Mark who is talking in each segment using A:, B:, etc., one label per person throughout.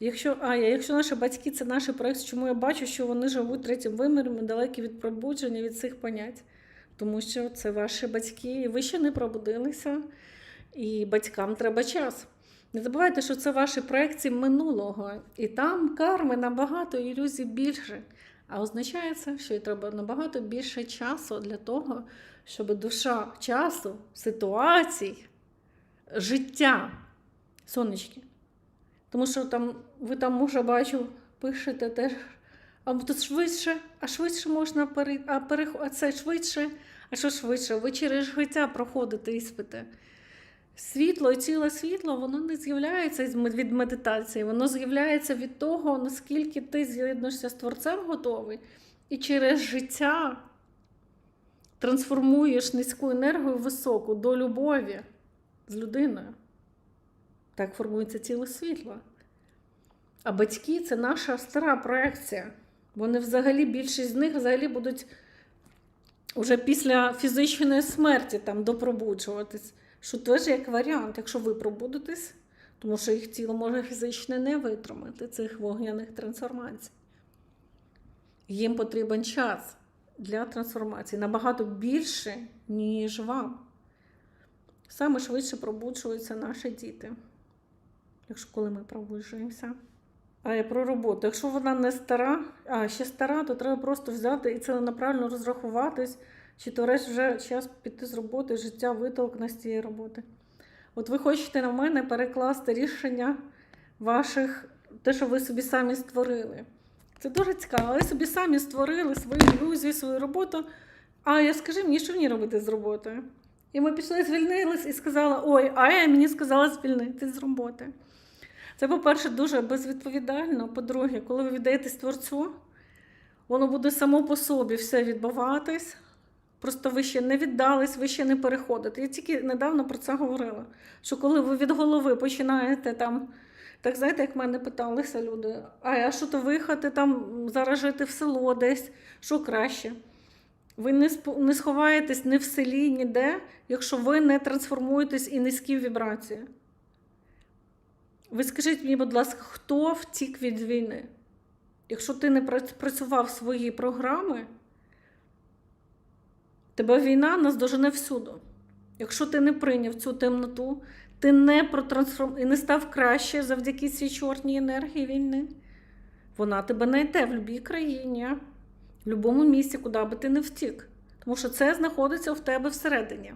A: Якщо, а, якщо наші батьки це наші проекти, чому я бачу, що вони живуть третім виміром і далекі від пробудження, від цих понять? Тому що це ваші батьки, і ви ще не пробудилися, і батькам треба час. Не забувайте, що це ваші проекції минулого, і там карми набагато ілюзій більше. А означає це, що й треба набагато більше часу для того, щоб душа часу, ситуацій, життя, сонечки. Тому що там ви там, може, бачу, пишете теж, а тут швидше, а швидше можна перейти, а, перех... а це швидше, а що швидше? Ви через життя проходите іспити. Світло і ціле світло, воно не з'являється від медитації, воно з'являється від того, наскільки ти з'єднуєшся з творцем готовий, і через життя трансформуєш низьку енергію в високу до любові з людиною. Так формується ціле світло. А батьки це наша стара проекція. Вони взагалі, більшість з них взагалі будуть вже після фізичної смерті там допробуджуватись. Що теж як варіант, якщо ви пробудетесь, тому що їх тіло може фізично не витримати цих вогняних трансформацій. Їм потрібен час для трансформації набагато більше, ніж вам. Саме швидше пробуджуються наші діти, якщо коли ми пробуджуємося. А я про роботу. Якщо вона не стара, а ще стара, то треба просто взяти і ціленаправленно розрахуватись, чи то речі вже час піти з роботи, життя витолкне з цієї роботи. От ви хочете на мене перекласти рішення ваших, те, що ви собі самі створили. Це дуже цікаво. Ви собі самі створили свою ілюзію, свою роботу. А я скажи мені, що мені робити з роботою? І ми пішли, звільнились і сказала: ой, а я мені сказала звільнити з роботи. Це, по-перше, дуже безвідповідально. По-друге, коли ви віддаєтесь творцю, воно буде само по собі все відбуватись. Просто ви ще не віддались, ви ще не переходите. Я тільки недавно про це говорила. Що коли ви від голови починаєте там, так знаєте, як мене питалися люди, а а що то виїхати там зараз жити в село десь, що краще? Ви не, не сховаєтесь ні в селі, ніде, якщо ви не трансформуєтесь і низькі вібрації. Ви скажіть мені, будь ласка, хто втік від війни? Якщо ти не працював свої програми, тебе війна наздожене всюди. Якщо ти не прийняв цю темноту, ти не протрансформ... і не став краще завдяки цій чорній енергії війни, вона тебе знайде в будь-якій країні, в будь-якому місці, куди би ти не втік. Тому що це знаходиться в тебе всередині.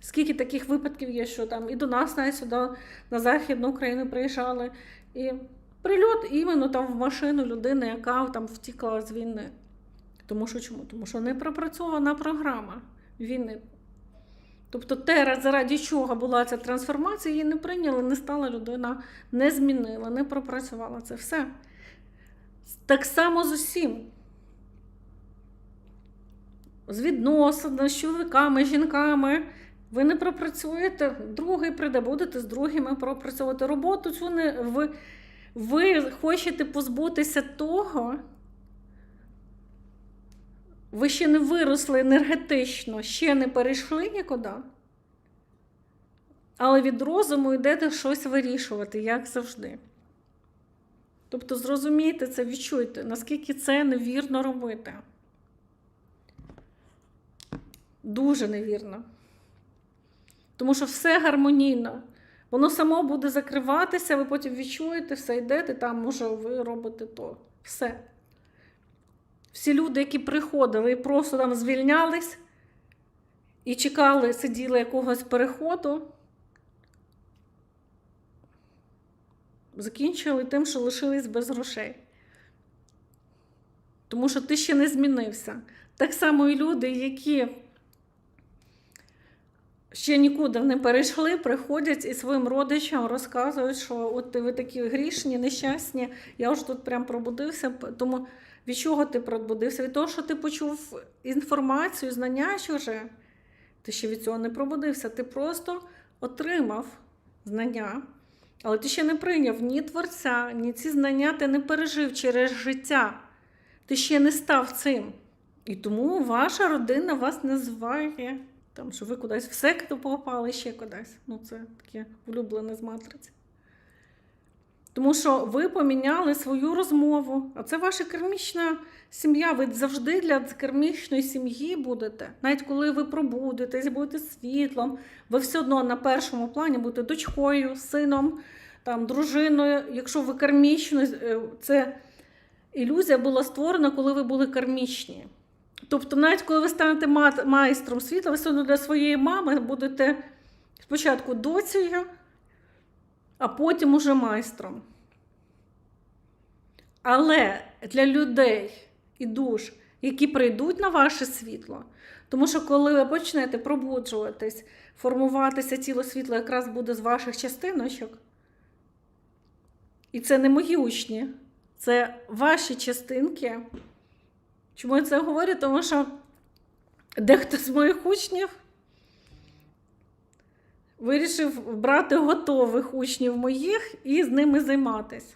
A: Скільки таких випадків є, що там і до нас навіть сюди на Західну Україну приїжджали, і прильот іменно там в машину людини, яка там втікла з війни. Тому що чому? Тому що не пропрацьована програма війни. Тобто те, заради чого була ця трансформація, її не прийняли, не стала людина, не змінила, не пропрацювала це все. Так само з усім. З відносин, з чоловіками, жінками. Ви не пропрацюєте, другий прийде, будете з другими пропрацьовувати роботу. Цю не ви, ви хочете позбутися того. Ви ще не виросли енергетично, ще не перейшли нікуди. Але від розуму йдете щось вирішувати, як завжди. Тобто зрозумійте це, відчуйте, наскільки це невірно робити. Дуже невірно. Тому що все гармонійно. Воно само буде закриватися, ви потім відчуєте, все йдете, там, може, ви робите то. Все. Всі люди, які приходили і просто там звільнялись і чекали, сиділи якогось переходу, закінчили тим, що лишились без грошей. Тому що ти ще не змінився. Так само і люди, які ще нікуди не перейшли, приходять і своїм родичам розказують, що от ви такі грішні, нещасні, я вже тут прям пробудився. Тому від чого ти пробудився? Від того, що ти почув інформацію, знання чуже. Ти ще від цього не пробудився. Ти просто отримав знання, але ти ще не прийняв ні творця, ні ці знання ти не пережив через життя. Ти ще не став цим. І тому ваша родина вас називає, там, що ви кудись в секту попали ще кудись. Ну, це таке улюблене з матриці. Тому що ви поміняли свою розмову, а це ваша кармічна сім'я. Ви завжди для кармічної сім'ї будете. Навіть коли ви пробудетесь, будете світлом, ви все одно на першому плані будете дочкою, сином, там, дружиною. Якщо ви кармічно, е, це ілюзія була створена, коли ви були кармічні. Тобто, навіть коли ви станете майстром світла, ви все одно для своєї мами будете спочатку доцею, а потім уже майстром. Але для людей і душ, які прийдуть на ваше світло, тому що коли ви почнете пробуджуватись, формуватися тіло світла якраз буде з ваших частиночок. І це не мої учні, це ваші частинки. Чому я це говорю? Тому що дехто з моїх учнів вирішив брати готових учнів моїх і з ними займатися.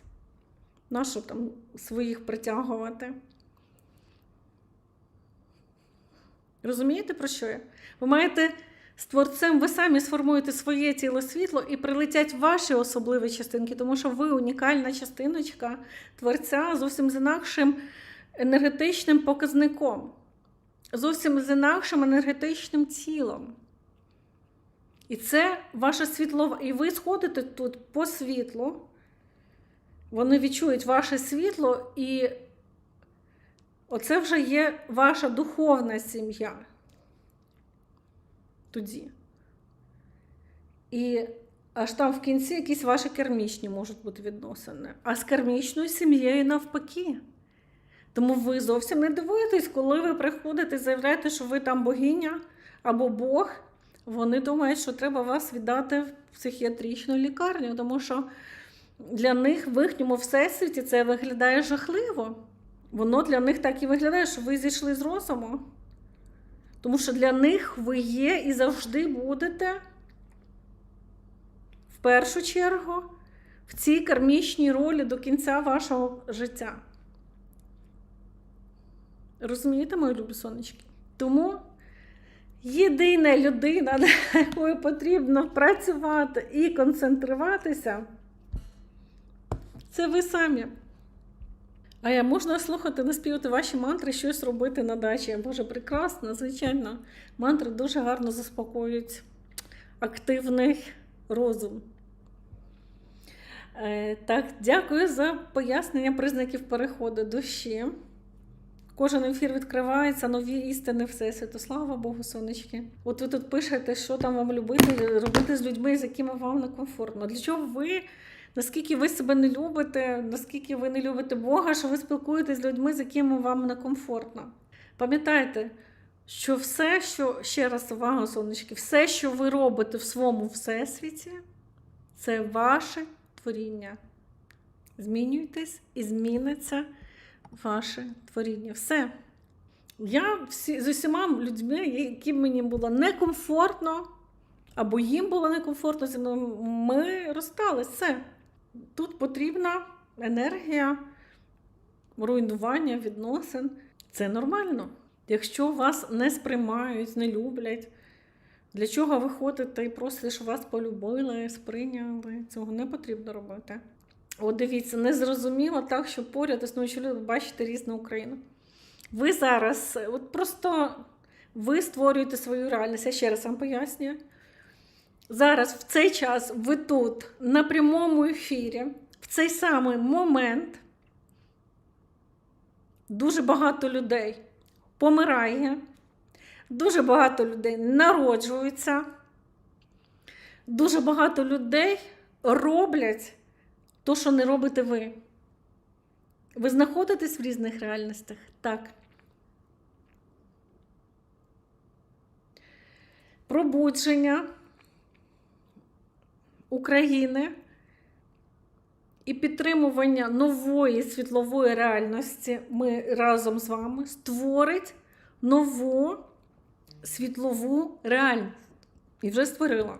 A: Нащо там своїх притягувати? Розумієте, про що я? Ви маєте з творцем, ви самі сформуєте своє тіло світло і прилетять ваші особливі частинки, тому що ви унікальна частиночка творця зовсім з інакшим енергетичним показником, зовсім з інакшим енергетичним тілом. І це ваше світло, і ви сходите тут по світлу, вони відчують ваше світло, і оце вже є ваша духовна сім'я. Тоді. І аж там в кінці якісь ваші кермічні можуть бути відносини. А з кермічною сім'єю навпаки. Тому ви зовсім не дивуєтесь, коли ви приходите і заявляєте, що ви там богиня або Бог. Вони думають, що треба вас віддати в психіатричну лікарню, тому що для них в їхньому всесвіті це виглядає жахливо. Воно для них так і виглядає, що ви зійшли з розуму. Тому що для них ви є і завжди будете в першу чергу в цій кармічній ролі до кінця вашого життя. Розумієте, мої любі сонечки? Тому єдина людина, на якою потрібно працювати і концентруватися, це ви самі. А я можна слухати, наспівати ваші мантри, щось робити на дачі. Боже, прекрасно, звичайно. Мантри дуже гарно заспокоюють активний розум. Е, так, дякую за пояснення признаків переходу душі. Кожен ефір відкривається, нові істини Всесвіту. Слава Богу, сонечки. От ви тут пишете, що там вам любити, робити з людьми, з якими вам некомфортно. Для чого ви, наскільки ви себе не любите, наскільки ви не любите Бога, що ви спілкуєтесь з людьми, з якими вам некомфортно. Пам'ятайте, що все, що ще раз увага, сонечки, все, що ви робите в своєму всесвіті, це ваше творіння. Змінюйтесь і зміниться ваше творіння. Все. Я всі, з усіма людьми, яким мені було некомфортно, або їм було некомфортно зі мною, ми розстались. Все. Тут потрібна енергія, руйнування відносин. Це нормально. Якщо вас не сприймають, не люблять, для чого ви ходите і просите, щоб вас полюбили, сприйняли? Цього не потрібно робити. От дивіться, не зрозуміло так, що поряд існуючі люди бачите різну Україну. Ви зараз, от просто ви створюєте свою реальність. Я ще раз вам пояснюю. Зараз, в цей час, ви тут, на прямому ефірі, в цей самий момент дуже багато людей помирає, дуже багато людей народжується, дуже багато людей роблять то, що не робите ви. Ви знаходитесь в різних реальностях? Так. Пробудження України і підтримування нової світлової реальності ми разом з вами створить нову світлову реальність. І вже створила.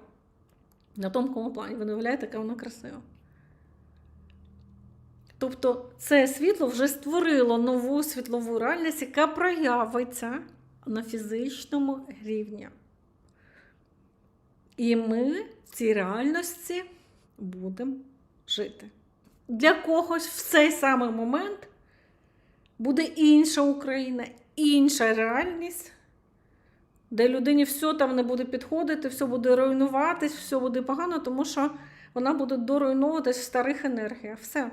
A: На тому плані. Ви не уявляєте, яка вона красива. Тобто це світло вже створило нову світлову реальність, яка проявиться на фізичному рівні. І ми в цій реальності будемо жити. для когось в цей самий момент буде інша Україна, інша реальність, де людині все там не буде підходити, все буде руйнуватись, все буде погано, тому що вона буде доруйновуватись в старих енергіях. Все.